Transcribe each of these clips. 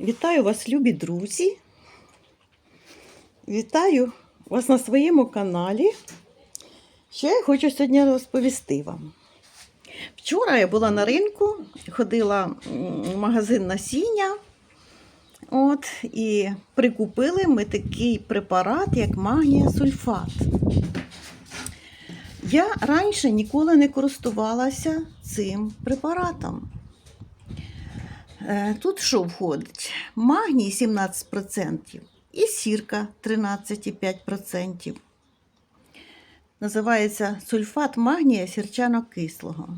Вітаю вас, любі друзі. Вітаю вас на своєму каналі. Що я хочу сьогодні розповісти вам. Вчора я була на ринку, ходила в магазин насіння. От, і прикупили ми такий препарат, як магнія сульфат. Я раніше ніколи не користувалася цим препаратом. Е, Тут що входить? Магній 17% і сірка 13,5%. Називається сульфат магнія сірчано-кислого.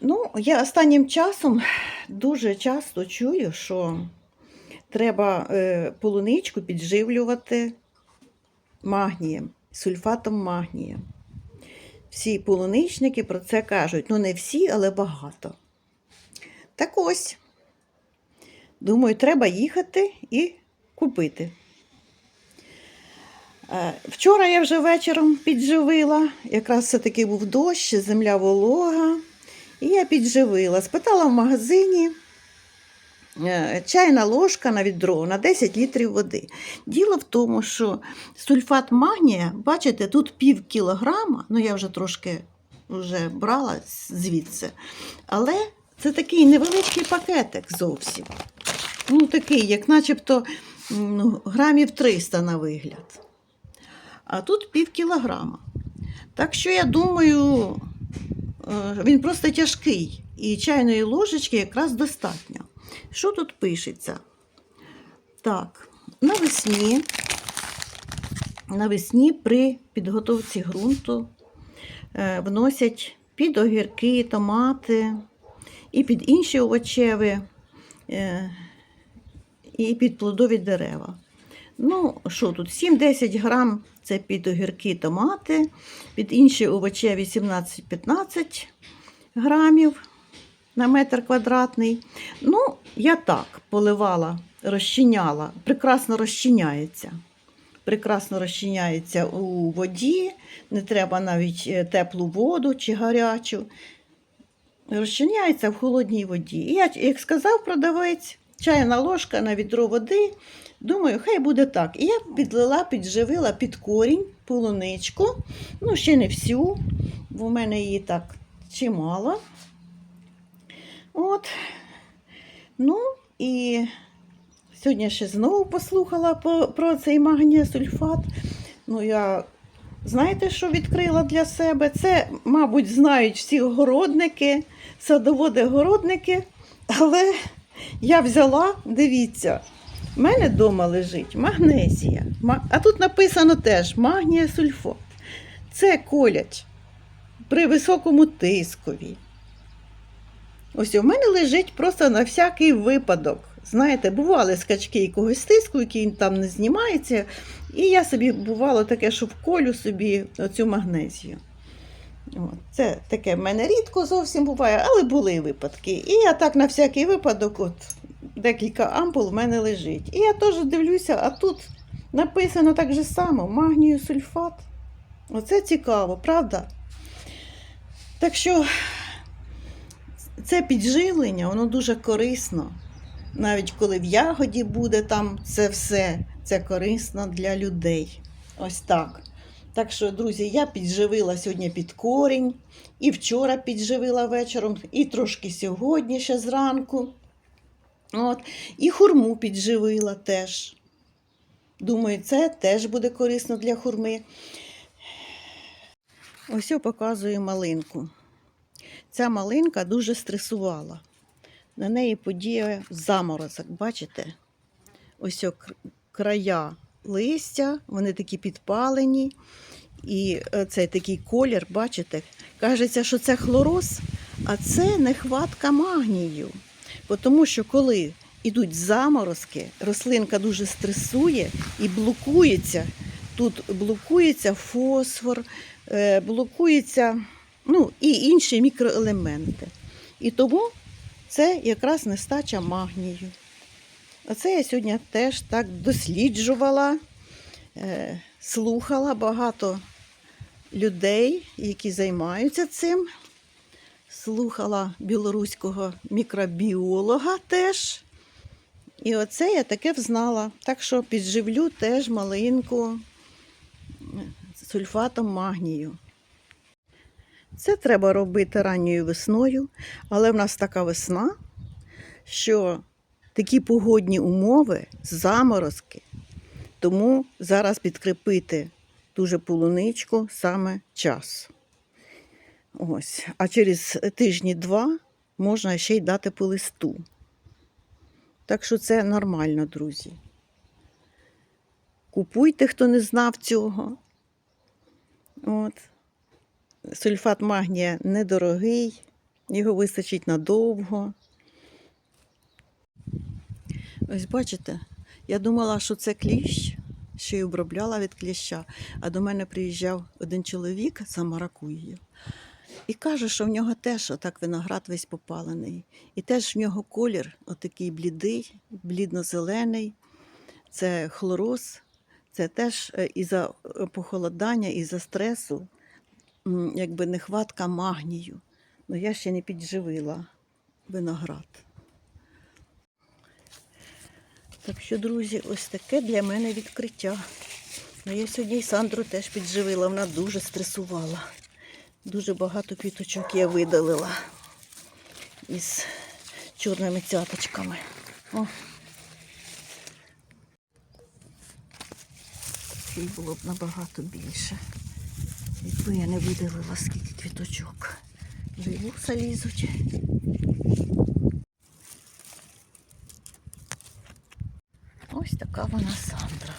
Ну, я останнім часом дуже часто чую, що треба е, полуничку підживлювати магнієм, сульфатом магнія. Всі полуничники про це кажуть. Ну, не всі, але багато. Так ось. Думаю, треба їхати і купити. Е, Вчора я вже вечором підживила, якраз все-таки був дощ, земля волога. І я підживила. Спитала в магазині е, чайна ложка на відро на 10 літрів води. Діло в тому, що сульфат магнія, бачите, тут пів кілограма, ну я вже трошки вже брала звідси. Але це такий невеличкий пакетик зовсім. Ну, такий, як начебто ну, грамів 300 на вигляд. А тут пів кілограма. Так що я думаю, е, він просто тяжкий. І чайної ложечки якраз достатньо. Що тут пишеться? Так, навесні, навесні при підготовці ґрунту е, вносять під огірки, томати і під інші овочеві, е, і під плодові дерева. Ну, що тут? 7-10 грам це під огірки, томати, під інші овочеві 17-15 грамів на метр квадратний. Ну, я так поливала, розчиняла, прекрасно розчиняється. Прекрасно розчиняється у воді, не треба навіть е, теплу воду чи гарячу. Розчиняється в холодній воді. І я, як сказав продавець, чайна ложка на відро води. Думаю, хай буде так. І я підлила, підживила під корінь полуничку. Ну, ще не всю, бо в мене її так чимало. От. Ну, і сьогодні ще знову послухала про цей магнієсульфат. Ну, я, знаєте, що відкрила для себе? Це, мабуть, знають всі городники, садоводи-городники, але я взяла, дивіться, в мене вдома лежить магнезія. А тут написано теж магнія сульфат. Це колять при високому тискові. Ось у мене лежить просто на всякий випадок. Знаєте, бували скачки якогось тиску, який там не знімається. І я собі бувало таке, що вколю собі оцю магнезію. От, це таке в мене рідко зовсім буває, але були випадки. І я так на всякий випадок, от декілька ампул в мене лежить. І я теж дивлюся, а тут написано так же само: магнію сульфат. Оце цікаво, правда? Так що це підживлення, воно дуже корисно. Навіть коли в ягоді буде там це все, це корисно для людей. Ось так. Так що, друзі, я підживила сьогодні під корінь, і вчора підживила вечором, і трошки сьогодні ще зранку. От. І хурму підживила теж. Думаю, це теж буде корисно для хурми. Ось я показую малинку. Ця малинка дуже стресувала. На неї подіяв заморозок, бачите? Ось края листя, вони такі підпалені. І е, цей такий колір, бачите, кажеться, що це хлороз, а це нехватка магнію. Тому що коли йдуть заморозки, рослинка дуже стресує і блокується. Тут блокується фосфор, е, блокується ну, і інші мікроелементи. І тому це якраз нестача магнію. Оце я сьогодні теж так досліджувала, е, слухала багато людей, які займаються цим. Слухала білоруського мікробіолога теж. І оце я таке взнала. Так що підживлю теж малинку сульфатом магнію. Це треба робити ранньою весною, але в нас така весна, що такі погодні умови, заморозки. Тому зараз підкріпити дуже полуничку саме час. Ось. А через тижні-два можна ще й дати по листу. Так що це нормально, друзі. Купуйте, хто не знав цього. От. Сульфат магнія недорогий, його вистачить надовго. Ось бачите, я думала, що це кліщ, що й обробляла від кліща, а до мене приїжджав один чоловік за маракуєю. І каже, що в нього теж отак виноград весь попалений. І теж в нього колір отакий блідий, блідно-зелений. Це хлороз, це теж е, із-за е, похолодання, із-за стресу, м, якби нехватка магнію. Ну я ще не підживила виноград. Так що, друзі, ось таке для мене відкриття. Ну, я сьогодні Сандру теж підживила, вона дуже стресувала. Дуже багато квіточок я видалила із чорними цяточками. О. Їй було б набагато більше. Якби я не видалила скільки квіточок. Вже вуса лізуть. Ось така вона Сандра.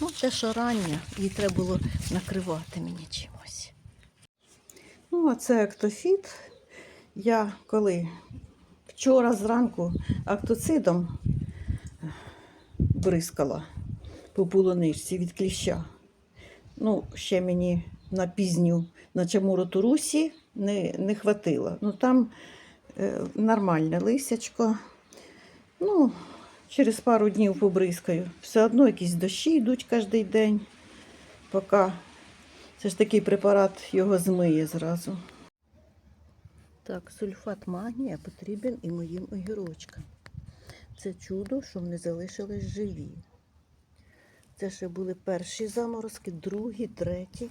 Ну, те, що рання, їй треба було накривати мені чимось. Ну, а це актофіт. Я коли вчора зранку актоцидом бризкала по полуничці від кліща. Ну, ще мені на пізню на Чамуру Турусі не, не хватило. Ну там е, нормальне лисячко. Ну, через пару днів побризкаю. Все одно якісь дощі йдуть кожен день, поки це ж такий препарат його змиє зразу. Так, сульфат магнія потрібен і моїм огірочкам. Це чудо, що вони залишились живі. Це ще були перші заморозки, другі, треті.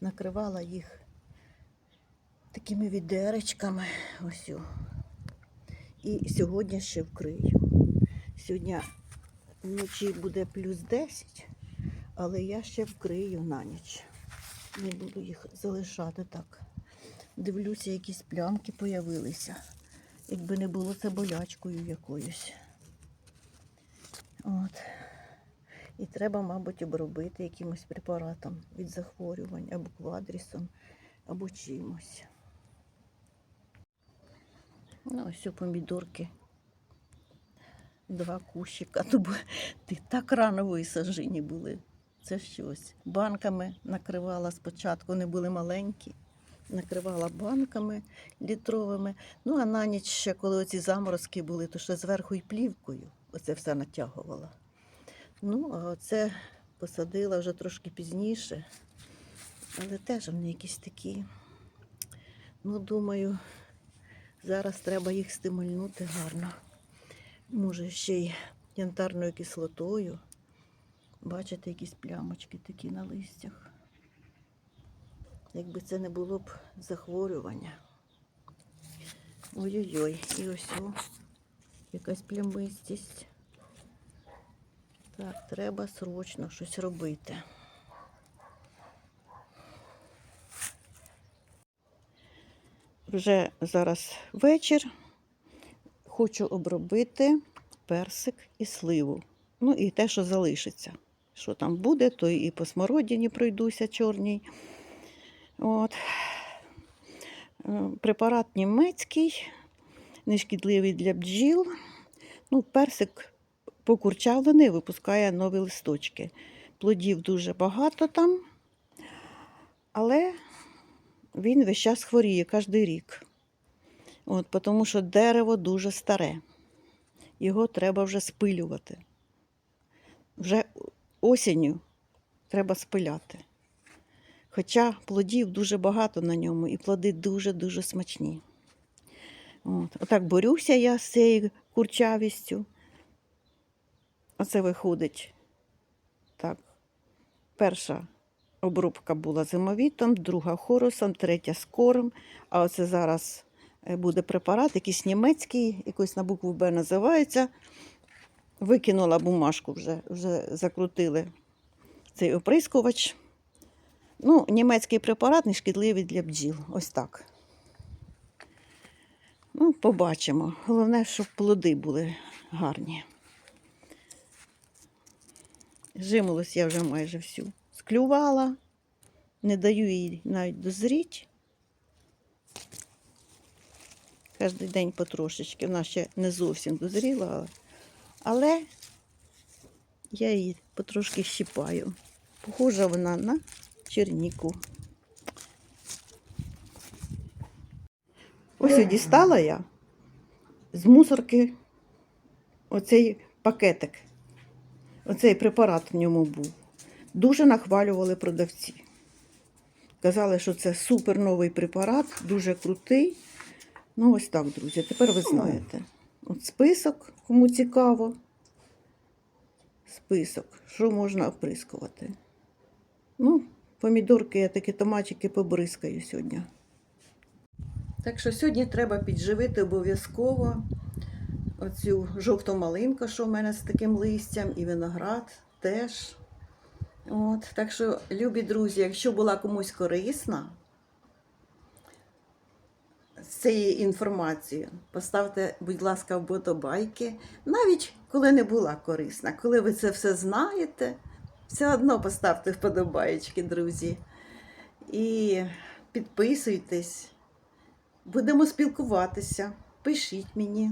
Накривала їх такими відеречками. Ось. І сьогодні ще вкрию. Сьогодні вночі буде плюс 10, але я ще вкрию на ніч. Не буду їх залишати так. Дивлюся, якісь плямки появилися. Якби не було це болячкою якоюсь. От. І треба, мабуть, обробити якимось препаратом від захворювань або квадрісом, або чимось. Ну, ось о, помідорки. Два кущика. То ти так рано висаджені були. Це щось. Банками накривала спочатку, вони були маленькі. Накривала банками літровими. Ну, а на ніч ще, коли оці заморозки були, то ще зверху і плівкою оце все натягувала. Ну, а оце посадила вже трошки пізніше. Але теж вони якісь такі. Ну, думаю, зараз треба їх стимульнути гарно. Може, ще й янтарною кислотою. Бачите, якісь плямочки такі на листях. Якби це не було б захворювання. Ой-ой-ой, і ось о, якась плямистість. Так, треба срочно щось робити. Вже зараз вечір. Хочу обробити персик і сливу. Ну і те, що залишиться. Що там буде, то і по смородині пройдуся чорній. От. Е, Препарат німецький, нешкідливий для бджіл. Ну, персик покурчавлений, випускає нові листочки. Плодів дуже багато там, але він весь час хворіє кожен рік. От, тому що дерево дуже старе. Його треба вже спилювати. Вже осінню треба спиляти. Хоча плодів дуже багато на ньому, і плоди дуже-дуже смачні. От. Отак борюся я з цією курчавістю. Оце виходить. Так. Перша обробка була зимовітом, друга хорусом, третя скором. А оце зараз е, буде препарат, якийсь німецький, якийсь на букву Б називається. Викинула бумажку вже, вже закрутили цей оприскувач. Ну, німецький препарат не шкідливий для бджіл. Ось так. Ну, побачимо. Головне, щоб плоди були гарні. Жимолость я вже майже всю склювала. Не даю їй навіть дозріть. Кожен день потрошечки. Вона ще не зовсім дозріла, але, але я її потрошки щипаю. Похожа вона на черніку. Ось і дістала я з мусорки оцей пакетик. Оцей препарат в ньому був. Дуже нахвалювали продавці. Казали, що це супер новий препарат, дуже крутий. Ну, ось так, друзі. Тепер ви знаєте. От список, кому цікаво. Список, що можна оприскувати. Ну, помідорки, я такі томатики побризкаю сьогодні. Так що сьогодні треба підживити обов'язково оцю жовту малинку, що в мене з таким листям, і виноград теж. От, так що, любі друзі, якщо була комусь корисна з цією інформацією, поставте, будь ласка, вподобайки. Навіть коли не була корисна, коли ви це все знаєте, все одно поставте вподобаєчки, друзі. І підписуйтесь. Будемо спілкуватися. Пишіть мені.